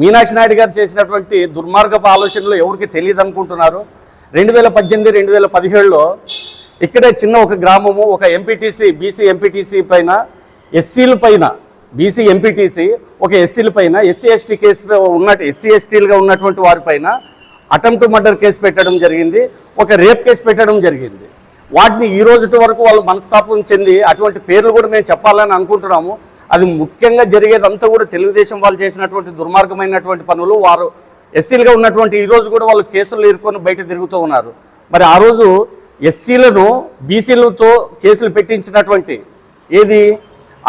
మీనాక్షి నాయుడు గారు చేసినటువంటి దుర్మార్గపు ఆలోచనలు ఎవరికి తెలియదు అనుకుంటున్నారు? రెండు వేల పద్దెనిమిది రెండు వేల పదిహేడులో ఇక్కడే చిన్న ఒక గ్రామము ఒక ఎంపీటీసీ బీసీ ఎంపీటీసీ పైన ఎస్సీల పైన బీసీ ఎంపీటీసీ ఒక ఎస్సీల పైన ఎస్సీ ఎస్టీ కేసు ఉన్నట్టు ఎస్సీ ఎస్టీలుగా ఉన్నటువంటి వారిపైన అటెంప్ట్ మర్డర్ కేసు పెట్టడం జరిగింది ఒక రేప్ కేసు పెట్టడం జరిగింది. వాటిని ఈ రోజు వరకు వాళ్ళు మనస్తాపం చెంది అటువంటి పేర్లు కూడా మేము చెప్పాలని అనుకుంటున్నాము. అది ముఖ్యంగా జరిగేదంతా కూడా తెలుగుదేశం వాళ్ళు చేసినటువంటి దుర్మార్గమైనటువంటి పనులు వారు ఎస్సీలుగా ఉన్నటువంటి ఈరోజు కూడా వాళ్ళు కేసులు ఇరుకొని బయట తిరుగుతూ ఉన్నారు. మరి ఆ రోజు ఎస్సీలను బీసీలతో కేసులు పెట్టించినటువంటి ఏది?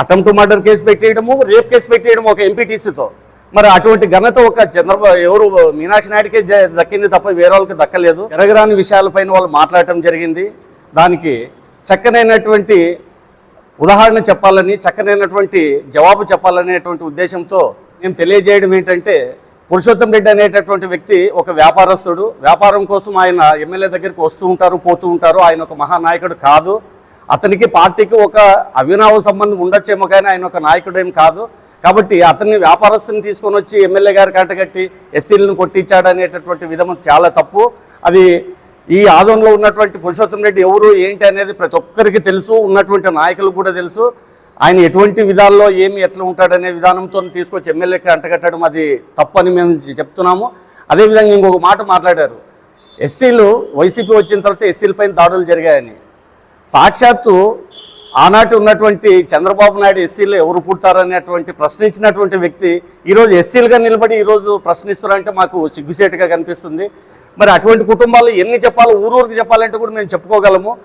అటెంప్ట్ మర్డర్ కేసు పెట్టేయడము రేప్ కేసు పెట్టేయడము ఒక ఎంపీటీసీతో. మరి అటువంటి ఘనత ఒక చంద్రబాబు ఎవరు మీనాక్షి నాయుడికే దక్కింది తప్ప వేరే వాళ్ళకి దక్కలేదు. జరగరాని విషయాలపైన వాళ్ళు మాట్లాడటం జరిగింది. దానికి చక్కనైనటువంటి ఉదాహరణ చెప్పాలని చక్కనైనటువంటి జవాబు చెప్పాలనేటువంటి ఉద్దేశంతో మేము తెలియజేయడం ఏంటంటే పురుషోత్తం రెడ్డి అనేటటువంటి వ్యక్తి ఒక వ్యాపారస్తుడు. వ్యాపారం కోసం ఆయన ఎమ్మెల్యే దగ్గరికి వస్తూ ఉంటారు పోతూ ఉంటారు. ఆయన ఒక మహానాయకుడు కాదు. అతనికి పార్టీకి ఒక అవినావ సంబంధం ఉండొచ్చేమో కానీ ఆయన ఒక నాయకుడు ఏం కాదు. కాబట్టి అతన్ని వ్యాపారస్తుని తీసుకొని వచ్చి ఎమ్మెల్యే గారి కట్టగట్టి ఎస్సీలను కొట్టించాడు అనేటటువంటి విధం చాలా తప్పు. అది ఈ ఆదంలో ఉన్నటువంటి పురుషోత్తం రెడ్డి ఎవరు ఏంటి అనేది ప్రతి ఒక్కరికి తెలుసు ఉన్నటువంటి నాయకులు కూడా తెలుసు. ఆయన ఎటువంటి విధాల్లో ఏమి ఎట్లా ఉంటాడనే విధానంతో తీసుకొచ్చి ఎమ్మెల్యేకి అంటగట్టడం అది తప్పని మేము చెప్తున్నాము. అదేవిధంగా ఇంకొక మాట మాట్లాడారు. ఎస్సీలు వైసీపీ వచ్చిన తర్వాత ఎస్సీలపైన దాడులు జరిగాయని. సాక్షాత్తు ఆనాటి ఉన్నటువంటి చంద్రబాబు నాయుడు ఎస్సీలు ఎవరు పుడతారనేటువంటి ప్రశ్నించినటువంటి వ్యక్తి ఈరోజు ఎస్సీలుగా నిలబడి ఈరోజు ప్రశ్నిస్తున్నారంటే మాకు సిగ్గుసేటుగా కనిపిస్తుంది. మరి అటువంటి కుటుంబాలు ఎన్ని చెప్పాలో ఊరూరికి చెప్పాలంటే కూడా మేము చెప్పుకోగలము.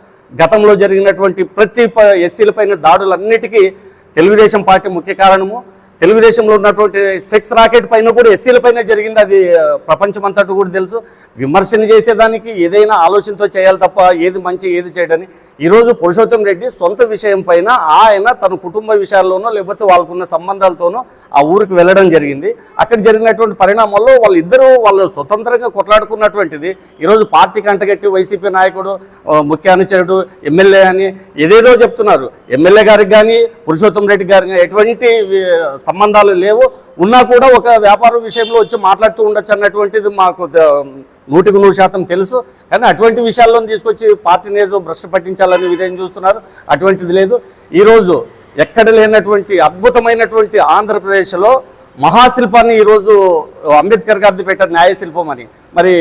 గతంలో జరిగినటువంటి ప్రతి ప- ఎస్సీలపైన దాడులన్నిటికీ తెలుగుదేశం పార్టీ ముఖ్య కారణము. తెలుగుదేశంలో ఉన్నటువంటి సెక్స్ రాకెట్ పైన కూడా ఎస్సీల పైన జరిగింది అది ప్రపంచం ప్రపంచమంతటా కూడా తెలుసు. విమర్శన చేసేదానికి ఏదైనా ఆలోచనతో చేయాలి తప్ప ఏది మంచి ఏది చేయడని ఈరోజు పురుషోత్తం రెడ్డి సొంత విషయం పైన ఆయన తన కుటుంబ విషయాల్లోనో లేకపోతే వాళ్ళకున్న సంబంధాలతోనో ఆ ఊరికి వెళ్ళడం జరిగింది. అక్కడ జరిగినటువంటి పరిణామాల్లో వాళ్ళిద్దరూ వాళ్ళు స్వతంత్రంగా కొట్లాడుకున్నటువంటిది. ఈరోజు పార్టీ కంటగట్టి వైసీపీ నాయకుడు ముఖ్య అనుచరుడు ఎమ్మెల్యే అని ఏదేదో చెప్తున్నారు. ఎమ్మెల్యే గారికి కానీ పురుషోత్తం రెడ్డి గారికి ఎటువంటి సంబంధాలు లేవు. ఉన్నా కూడా ఒక వ్యాపార విషయంలో వచ్చి మాట్లాడుతూ ఉండొచ్చు అన్నటువంటిది మాకు నూటికి నూరు శాతం తెలుసు. కానీ అటువంటి విషయాల్లో తీసుకొచ్చి పార్టీని ఏదో భ్రష్టు పట్టించాలని విధంగా చూస్తున్నారు. అటువంటిది లేదు. ఈరోజు ఎక్కడ లేనటువంటి అద్భుతమైనటువంటి ఆంధ్రప్రదేశ్లో మహాశిల్పాన్ని ఈరోజు అంబేద్కర్ గారిది పెట్టారు న్యాయశిల్పం అని. మరి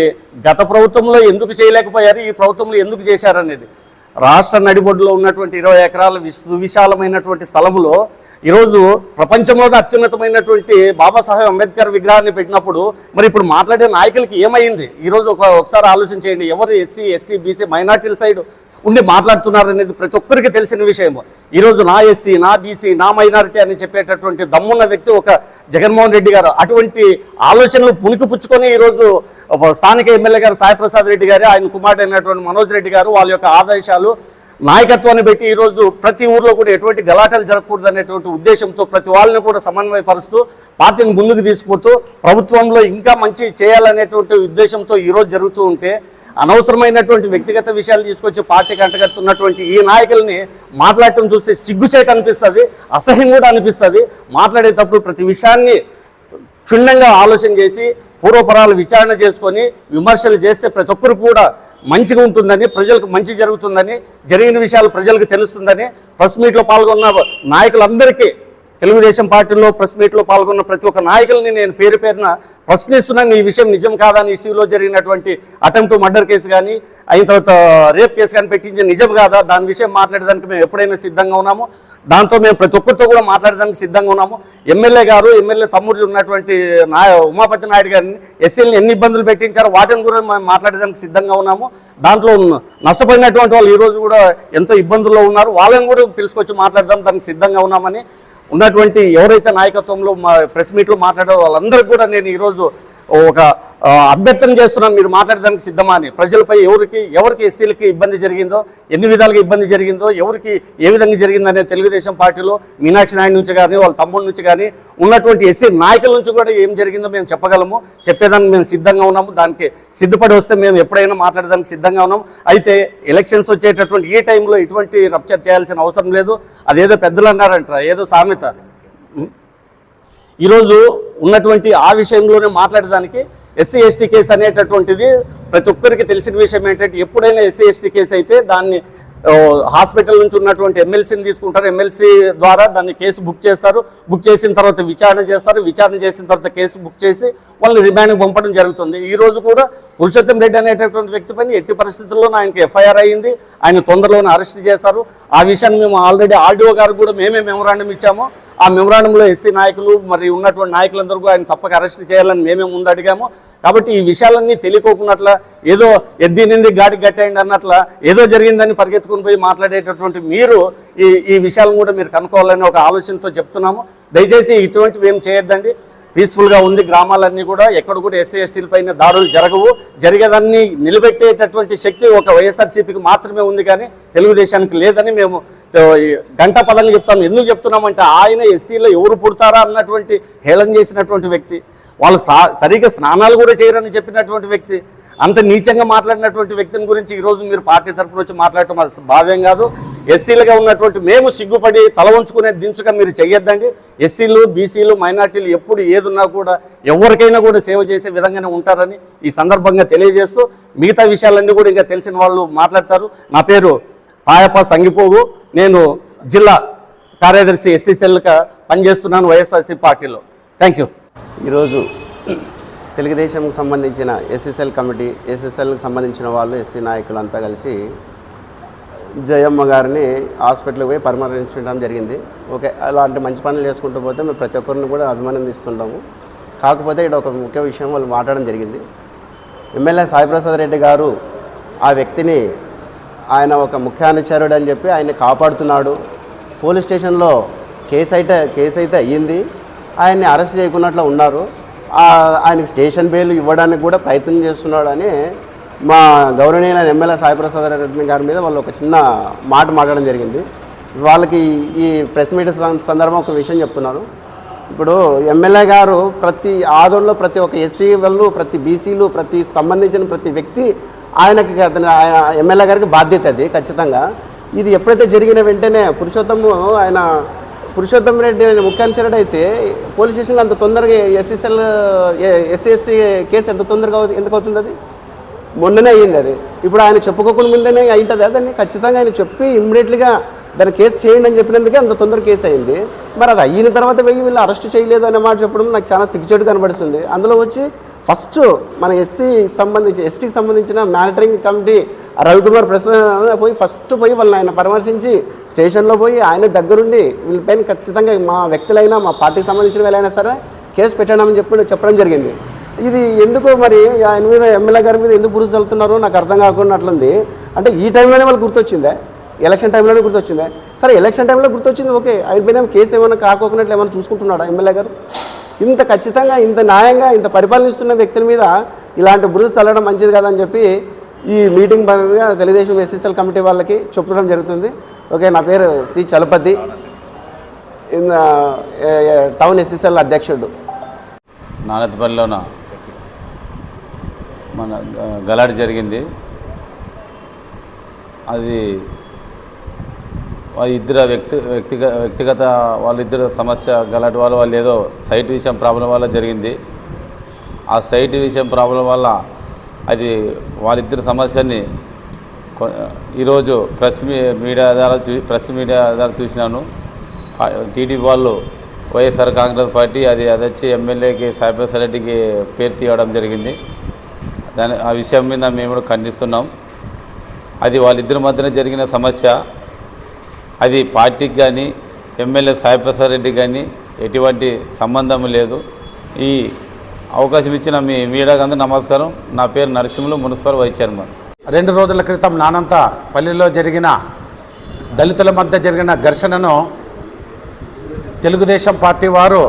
గత ప్రభుత్వంలో ఎందుకు చేయలేకపోయారు? ఈ ప్రభుత్వంలో ఎందుకు చేశారనేది. రాష్ట్ర నడిబొడ్డులో ఉన్నటువంటి ఇరవై ఎకరాల విశ్- సువిశాలమైనటువంటి స్థలములో ఈరోజు ప్రపంచంలోనే అత్యున్నతమైనటువంటి బాబాసాహెబ్ అంబేద్కర్ విగ్రహాన్ని పెట్టినప్పుడు మరి ఇప్పుడు మాట్లాడే నాయకులకి ఏమైంది? ఈరోజు ఒక ఒకసారి ఆలోచన చేయండి. ఎవరు ఎస్సీ ఎస్టీ బీసీ మైనార్టీల సైడ్ ఉండి మాట్లాడుతున్నారు అనేది ప్రతి ఒక్కరికి తెలిసిన విషయం ఈరోజు నా ఎస్సీ నా బీసీ నా మైనారిటీ అని చెప్పేటటువంటి దమ్మున్న వ్యక్తి ఒక జగన్మోహన్ రెడ్డి గారు. అటువంటి ఆలోచనలు పుణికి పుచ్చుకొని ఈరోజు స్థానిక ఎమ్మెల్యే గారు సాయిప్రసాద్ రెడ్డి గారు ఆయన కుమారుడు అయినటువంటి మనోజ్ రెడ్డి గారు వాళ్ళ యొక్క ఆదేశాలు నాయకత్వాన్ని పెట్టి ఈరోజు ప్రతి ఊర్లో కూడా ఎటువంటి గలాటలు జరగకూడదు అనేటువంటి ఉద్దేశంతో ప్రతి వాళ్ళని కూడా సమన్వయపరుస్తూ పార్టీని ముందుకు తీసుకుపోతూ ప్రభుత్వంలో ఇంకా మంచి చేయాలనేటువంటి ఉద్దేశంతో ఈరోజు జరుగుతూ ఉంటే అనవసరమైనటువంటి వ్యక్తిగత విషయాలు తీసుకొచ్చి పార్టీకి అంటగడుతున్నటువంటి ఈ నాయకుల్ని మాట్లాడటం చూస్తే సిగ్గుచేట అనిపిస్తుంది అసహ్యం కూడా అనిపిస్తుంది. మాట్లాడేటప్పుడు ప్రతి విషయాన్ని క్షుణ్ణంగా ఆలోచన చేసి పూర్వపరాలు విచారణ చేసుకొని విమర్శలు చేస్తే ప్రతి ఒక్కరు కూడా మంచిగా ఉంటుందని ప్రజలకు మంచి జరుగుతుందని జరిగిన విషయాలు ప్రజలకు తెలుస్తుందని ప్రెస్ మీట్లో పాల్గొన్న నాయకులందరికీ తెలుగుదేశం పార్టీలో ప్రెస్ మీట్లో పాల్గొన్న ప్రతి ఒక్క నాయకుల్ని నేను పేరు పేరున ప్రశ్నిస్తున్నాను. ఈ విషయం నిజం కాదని ఈసీలో జరిగినటువంటి అటెంప్ట్ మర్డర్ కేసు కానీ అయిన తర్వాత రేప్ కేసు కానీ పెట్టించి నిజం కాదా? దాని విషయం మాట్లాడడానికి మేము ఎప్పుడైనా సిద్ధంగా ఉన్నాము. దాంతో మేము ప్రతి ఒక్కరితో కూడా మాట్లాడడానికి సిద్ధంగా ఉన్నాము. ఎమ్మెల్యే గారు ఎమ్మెల్యే తమ్ముడు ఉన్నటువంటి నా ఉమాపతి నాయుడు గారిని ఎస్సీలను ఎన్ని ఇబ్బందులు పెట్టించారో వాటిని కూడా మేము మాట్లాడడానికి సిద్ధంగా ఉన్నాము. దాంట్లో నష్టపోయినటువంటి వాళ్ళు ఈరోజు కూడా ఎంతో ఇబ్బందుల్లో ఉన్నారు. వాళ్ళని కూడా పిలుచుకొచ్చి మాట్లాడదాం దానికి సిద్ధంగా ఉన్నామని ఉన్నటువంటి ఎవరైతే నాయకత్వంలో మా ప్రెస్ మీట్లో మాట్లాడారో వాళ్ళందరికీ కూడా నేను ఈరోజు ఒక అభ్యర్థన చేస్తున్నాను మీరు మాట్లాడడానికి సిద్ధమా అని. ప్రజలపై ఎవరికి ఎవరికి ఎస్సీలకి ఇబ్బంది జరిగిందో ఎన్ని విధాలుగా ఇబ్బంది జరిగిందో ఎవరికి ఏ విధంగా జరిగిందనే తెలుగుదేశం పార్టీలో మీనాక్షి నాయుడు నుంచి కానీ వాళ్ళ తమ్ముడి నుంచి కానీ ఉన్నటువంటి ఎస్సీ నాయకుల నుంచి కూడా ఏం జరిగిందో మేము చెప్పగలము. చెప్పేదానికి మేము సిద్ధంగా ఉన్నాము. దానికి సిద్ధపడి వస్తే మేము ఎప్పుడైనా మాట్లాడడానికి సిద్ధంగా ఉన్నాము. అయితే ఎలక్షన్స్ వచ్చేటటువంటి ఈ టైంలో ఇటువంటి రప్చర్ చేయాల్సిన అవసరం లేదు. అదేదో పెద్దలు అన్నారంట ఏదో సామెత. ఈరోజు ఉన్నటువంటి ఆ విషయంలోనే మాట్లాడడానికి ఎస్సీ ఎస్టీ కేసు అనేటటువంటిది ప్రతి ఒక్కరికి తెలిసిన విషయం ఏంటంటే ఎప్పుడైనా ఎస్సీ ఎస్టీ కేసు అయితే దాన్ని హాస్పిటల్ నుంచి ఉన్నటువంటి ఎమ్మెల్సీని తీసుకుంటారు. ఎమ్మెల్సీ ద్వారా దాన్ని కేసు బుక్ చేస్తారు. బుక్ చేసిన తర్వాత విచారణ చేస్తారు. విచారణ చేసిన తర్వాత కేసు బుక్ చేసి వాళ్ళని రిమాండ్కి పంపడం జరుగుతుంది. ఈ రోజు కూడా పురుషోత్తం రెడ్డి అనేటటువంటి వ్యక్తి పైన ఎట్టి పరిస్థితుల్లోనూ ఆయనకి ఎఫ్ఐఆర్ అయ్యింది ఆయన తొందరలోనే అరెస్ట్ చేస్తారు. ఆ విషయాన్ని మేము ఆల్రెడీ ఆర్డీఓ గారు కూడా మేమే మెమోరాండం ఇచ్చాము. ఆ మెమరాండంలో ఎస్సీ నాయకులు మరి ఉన్నటువంటి నాయకులందరూ కూడా ఆయన తప్పక అరెస్ట్ చేయాలని మేమే ముందు అడిగాము. కాబట్టి ఈ విషయాలన్నీ తెలియకోకున్నట్ల ఏదో ఎద్దినింది గాడి గట్టేయండి అన్నట్ల ఏదో జరిగిందని పరిగెత్తుకుని పోయి మాట్లాడేటటువంటి మీరు ఈ ఈ విషయాలను కూడా మీరు కనుక్కోవాలని ఒక ఆలోచనతో చెప్తున్నాము. దయచేసి ఇటువంటివి ఏం చేయొద్దండి. పీస్ఫుల్గా ఉంది గ్రామాలన్నీ కూడా ఎక్కడ కూడా ఎస్సీ ఎస్టీల పైన దాడులు జరగవు. జరిగేదాన్ని నిలబెట్టేటటువంటి శక్తి ఒక వైఎస్ఆర్సీపీకి మాత్రమే ఉంది కానీ తెలుగుదేశానికి లేదని మేము గంటా పదంగా చెప్తాము ఎందుకు చెప్తున్నామంటే ఆయన ఎస్సీలో ఎవరు పుడతారా అన్నటువంటి హేళన చేసినటువంటి వ్యక్తి వాళ్ళు సా సరిగ్గా స్నానాలు కూడా చేయరని చెప్పినటువంటి వ్యక్తి అంత నీచంగా మాట్లాడినటువంటి వ్యక్తిని గురించి ఈరోజు మీరు పార్టీ తరఫున వచ్చి మాట్లాడటం అది భావ్యం కాదు. ఎస్సీలుగా ఉన్నటువంటి మేము సిగ్గుపడి తల ఉంచుకునే దించుగా మీరు చెయ్యొద్దండి. ఎస్సీలు బీసీలు మైనార్టీలు ఎప్పుడు ఏదున్నా కూడా ఎవరికైనా కూడా సేవ చేసే విధంగానే ఉంటారని ఈ సందర్భంగా తెలియజేస్తూ మిగతా విషయాలన్నీ కూడా ఇంకా తెలిసిన వాళ్ళు మాట్లాడతారు. నా పేరు తాయప్ప సంగిపోగు. నేను జిల్లా కార్యదర్శి ఎస్సీసీఎల్గా పనిచేస్తున్నాను వైఎస్ఆర్సీ పార్టీలో. థ్యాంక్ యూ ఈరోజు తెలుగుదేశంకు సంబంధించిన ఎస్ఎస్ఎల్ కమిటీ ఎస్ఎస్ఎల్కి సంబంధించిన వాళ్ళు ఎస్సీ నాయకులు అంతా కలిసి జయమ్మ గారిని హాస్పిటల్కి పోయి పరామర్శించడం జరిగింది. ఓకే అలాంటి మంచి పనులు చేసుకుంటూ పోతే మేము ప్రతి ఒక్కరిని కూడా అభిమానందిస్తుంటాము కాకపోతే ఇక్కడ ఒక ముఖ్య విషయం వాళ్ళు మాట్లాడడం జరిగింది. ఎమ్మెల్యే సాయిప్రసాద్ రెడ్డి గారు ఆ వ్యక్తిని ఆయన ఒక ముఖ్యానుచరుడు అని చెప్పి ఆయన్ని కాపాడుతున్నాడు. పోలీస్ స్టేషన్లో కేసు అయితే కేసు అయితే అయ్యింది. ఆయన్ని అరెస్ట్ చేయకున్నట్లు ఉన్నారు. ఆయనకి స్టేషన్ బెయిల్ ఇవ్వడానికి కూడా ప్రయత్నం చేస్తున్నాడు అని మా గౌరవనీయులైన ఎమ్మెల్యే సాయిప్రసాద్ రెడ్డి గారి మీద వాళ్ళు ఒక చిన్న మాట మాట్లాడడం జరిగింది. వాళ్ళకి ఈ ప్రెస్ మీట్ సందర్భం ఒక విషయం చెప్తున్నాను ఇప్పుడు ఎమ్మెల్యే గారు ప్రతి ఆదోళనలో ప్రతి ఒక్క ఎస్సీ వాళ్ళు ప్రతి బీసీలు ప్రతి సంబంధించిన ప్రతి వ్యక్తి ఆయనకి అతని ఆయన ఎమ్మెల్యే గారికి బాధ్యత అది ఖచ్చితంగా. ఇది ఎప్పుడైతే జరిగిన వెంటనే పురుషోత్తము ఆయన పురుషోత్తం రెడ్డి ఆయన ముఖ్య అనుచరుడు అయితే పోలీస్ స్టేషన్లో అంత తొందరగా ఎస్ఎస్ఎల్ ఎస్సీ ఎస్టీ కేసు ఎంత తొందరగా అవుతుంది- ఎందుకు అవుతుంది అది? మొన్ననే అయ్యింది అది. ఇప్పుడు ఆయన చెప్పుకోకుండా ముందేనే అయింటుంది దాన్ని ఖచ్చితంగా ఆయన చెప్పి ఇమ్మీడియట్లీగా దాని కేసు చేయండి అని చెప్పినందుకే అంత తొందర కేసు అయింది. మరి అది అయిన తర్వాత వెయ్యి వీళ్ళు అరెస్ట్ చేయలేదు అనే మాట చెప్పడం నాకు చాలా సిగ్గుచేటు కనబడుతుంది. అందులో వచ్చి ఫస్ట్ మన ఎస్సీ సంబంధించి ఎస్టీకి సంబంధించిన మానిటరింగ్ కమిటీ రవికుమార్ ప్రసాద్ పోయి ఫస్ట్ పోయి వాళ్ళని ఆయన పరామర్శించి స్టేషన్లో పోయి ఆయన దగ్గరుండి వీళ్ళపైన ఖచ్చితంగా మా వ్యక్తులైనా మా పార్టీకి సంబంధించిన వాళ్ళైనా సరే కేసు పెట్టామని చెప్పి చెప్పడం జరిగింది. ఇది ఎందుకు మరి ఆయన మీద ఎమ్మెల్యే గారి మీద ఎందుకు గుర్తు చల్లుతున్నారో నాకు అర్థం కాకుండా అట్లుంది. అంటే ఈ టైంలోనే వాళ్ళు గుర్తొచ్చిందే ఎలక్షన్ టైంలోనే గుర్తొచ్చిందే. సరే ఎలక్షన్ టైంలో గుర్తొచ్చింది ఓకే. ఆయన పైన కేసు ఏమైనా కాకోకున్నట్లు ఏమైనా చూసుకుంటున్నాడా ఎమ్మెల్యే గారు? ఇంత ఖచ్చితంగా ఇంత న్యాయంగా ఇంత పరిపాలనిస్తున్న వ్యక్తుల మీద ఇలాంటి బురద చల్లడం మంచిది కాదని చెప్పి ఈ మీటింగ్ పరంగా తెలుగుదేశం ఎస్ఎస్ఎల్ కమిటీ వాళ్ళకి చెప్పడం జరుగుతుంది. ఓకే నా పేరు సి చలపతి. టౌన్ ఎస్ఎస్ఎల్ అధ్యక్షుడు. నానతపల్లిలోన మన గ- జరిగింది. అది ఇద్దరు వ్యక్తి వ్యక్తిగత వ్యక్తిగత వాళ్ళిద్దరు సమస్య గలటి వాళ్ళు వాళ్ళు ఏదో సైట్ విషయం ప్రాబ్లం వల్ల జరిగింది. ఆ సైట్ విషయం ప్రాబ్లం వల్ల అది వాళ్ళిద్దరి సమస్యని ఈరోజు ప్రెస్ మీ మీడియా ద్వారా చూ ప్రెస్ మీడియా ద్వారా చూసినాను. టీడీపీ వాళ్ళు వైఎస్ఆర్ కాంగ్రెస్ పార్టీ అది అది వచ్చి ఎమ్మెల్యేకి సాయిప్రసాద్ రెడ్డికి పేరు తీయడం జరిగింది. దాని ఆ విషయం మీద మేము కూడా ఖండిస్తున్నాం. అది వాళ్ళిద్దరి మధ్యన జరిగిన సమస్య. అది పార్టీకి కానీ ఎమ్మెల్యే సాయిప్రసాద్ రెడ్డి కానీ ఎటువంటి సంబంధం లేదు. ఈ అవకాశం ఇచ్చిన మీ మీడియాకి నమస్కారం. నా పేరు నరసింహులు మున్సిపల్ వైస్ చైర్మన్. రెండు రోజుల క్రితం నానంత పల్లిలో జరిగిన దళితుల మధ్య జరిగిన ఘర్షణను తెలుగుదేశం పార్టీ వారు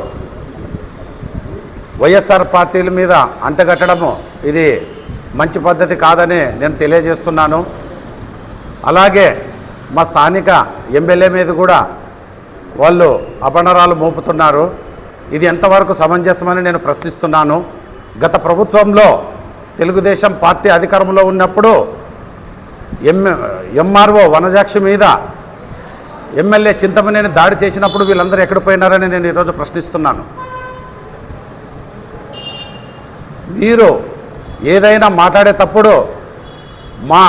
వైఎస్ఆర్ పార్టీల మీద అంటగట్టడము ఇది మంచి పద్ధతి కాదని నేను తెలియజేస్తున్నాను. అలాగే మా స్థానిక ఎమ్మెల్యే మీద కూడా వాళ్ళు అపనరాలు మోపుతున్నారు. ఇది ఎంతవరకు సమంజసమని నేను ప్రశ్నిస్తున్నాను. గత ప్రభుత్వంలో తెలుగుదేశం పార్టీ అధికారంలో ఉన్నప్పుడు ఎం ఎంఆర్ఓ వనజాక్షి మీద ఎమ్మెల్యే చింతమనేని దాడి చేసినప్పుడు వీళ్ళందరూ ఎక్కడ పోయినారని నేను ఈరోజు ప్రశ్నిస్తున్నాను. మీరు ఏదైనా మాట్లాడేటప్పుడు మా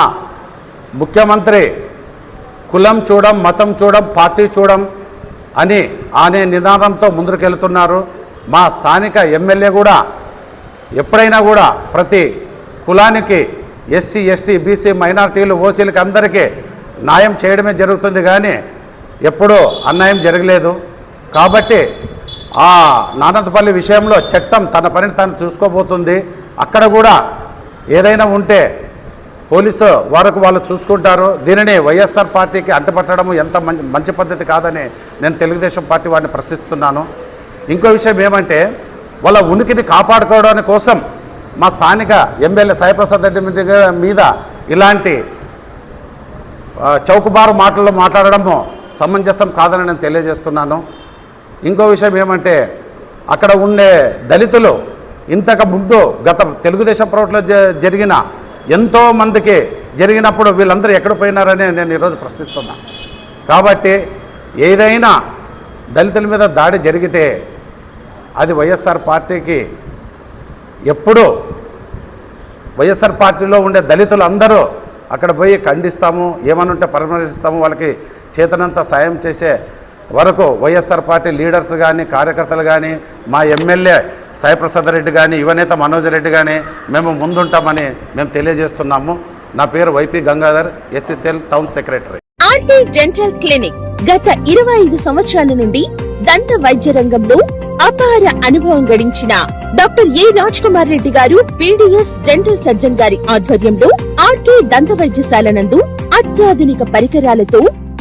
ముఖ్యమంత్రి కులం చూడం మతం చూడం పార్టీ చూడం అని అనే నినాదంతో ముందుకెళ్తున్నారు మా స్థానిక ఎమ్మెల్యే కూడా ఎప్పుడైనా కూడా ప్రతి కులానికి ఎస్సీ ఎస్టీ బీసీ మైనార్టీలు ఓసీలకి అందరికీ న్యాయం చేయడమే జరుగుతుంది కానీ ఎప్పుడూ అన్యాయం జరగలేదు. కాబట్టి ఆ నానంతపల్లి విషయంలో చట్టం తన పనిని తాను చూసుకోబోతుంది. అక్కడ కూడా ఏదైనా ఉంటే పోలీసు వరకు వాళ్ళు చూసుకుంటారు. దీనిని వైఎస్ఆర్ పార్టీకి అంటపట్టడం ఎంత మంచి మంచి పద్ధతి కాదని నేను తెలుగుదేశం పార్టీ వారిని ప్రశ్నిస్తున్నాను. ఇంకో విషయం ఏమంటే వాళ్ళ ఉనికిని కాపాడుకోవడానికి కోసం మా స్థానిక ఎమ్మెల్యే సాయిప్రసాద్ రెడ్డి మీద మీద ఇలాంటి చౌకబారు మాటల్లో మాట్లాడడము సమంజసం కాదని నేను తెలియజేస్తున్నాను. ఇంకో విషయం ఏమంటే అక్కడ ఉండే దళితులు ఇంతకు ముందు గత తెలుగుదేశం ప్రభుత్వంలో జ- జరిగిన ఎంతోమందికి జరిగినప్పుడు వీళ్ళందరూ ఎక్కడ పోయినారని నేను ఈరోజు ప్రశ్నిస్తున్నా. కాబట్టి ఏదైనా దళితుల మీద దాడి జరిగితే అది వైఎస్ఆర్ పార్టీకి ఎప్పుడూ వైఎస్ఆర్ పార్టీలో ఉండే దళితులు అందరూ అక్కడ పోయి ఖండిస్తాము ఏమనుంటే పరామర్శిస్తాము వాళ్ళకి చేతనంత సాయం చేసే వరకు వైఎస్ఆర్ పార్టీ లీడర్స్ కానీ కార్యకర్తలు కానీ మా ఎమ్మెల్యే సాయిప్రసాద్ రెడ్డి కానీ యువనేత మనోజ్ రెడ్డి కానీ మేము ముందుంటామని మేము తెలియజేస్తున్నాము. నా పేరు YP Gangadhar SSL town secretary. RT dental clinic గత ఇరవై ఐదు సంవత్సరాల నుండి దంత వైద్య రంగంలో అపార అనుభవం గడించిన doctor A Raj Kumar Reddy garu PDS dental surgeon గారి ఆధ్వర్యంలో ఆర్కే దంత వైద్యశాల నందు అత్యాధునిక పరికరాలతో